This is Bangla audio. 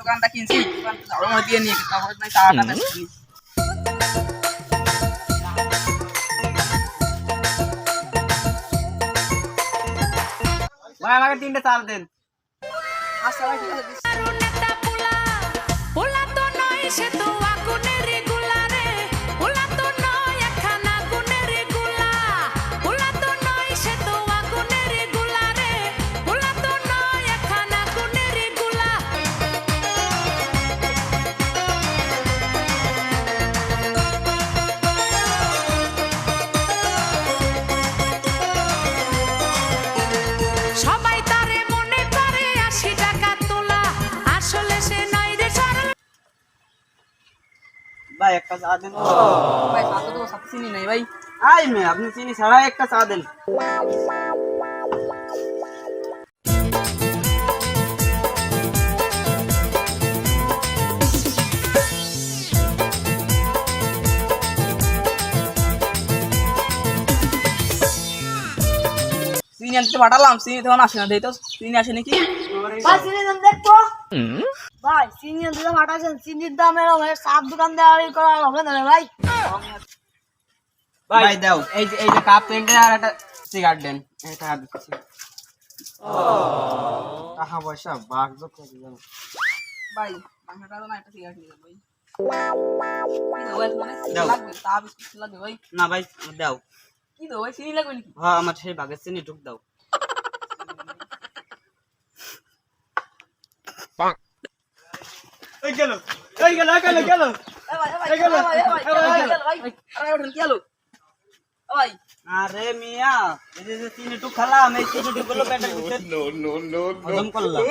দোকানটা কিনছি দোকানটা ঝাড়ু মারা দিয়ে নিয়ে তারপরে নাই টাকাটা বেশি ভাই আমাকে তিনটে চাল দেন। আচ্ছা ভাই ঠিক আছে ভাই একটা চা দেন ভাই সাথে তো সাথে চিনি নাই ভাই আই মে আপনি চিনি ছাড়া একটা চা দেন আনতে পাঠালাম চিনি তখন আসে না তো চিনি আসে নাকি? ভাই চিনি দাম দেখতো ভাই চিনি দিতে পাঠাচ্ছেন চিনির দাম এরকম এর সাত দোকান দেওয়ারি করা হবে না ভাই। ভাই দাও এই যে এই যে কাপ প্লেনটা আর একটা সিগারেট দেন এটা হাত দিচ্ছি। টাকা পয়সা বাঘ ভাই পাঁচশো টাকা না একটা সিগারেট নিয়ে দাও। ভাই। না ভাই দাও। কি দেবো ভাই চিনি লাগবে নাকি? হ্যাঁ আমার সেই বাঘের চিনি ঢুক দাও। এই গেল গেল গেল গেল। আরে মিয়া এই যে যে টুক খালাম এই চিনি টুকগুলো পেটের ভিতরে। হজম করলাম।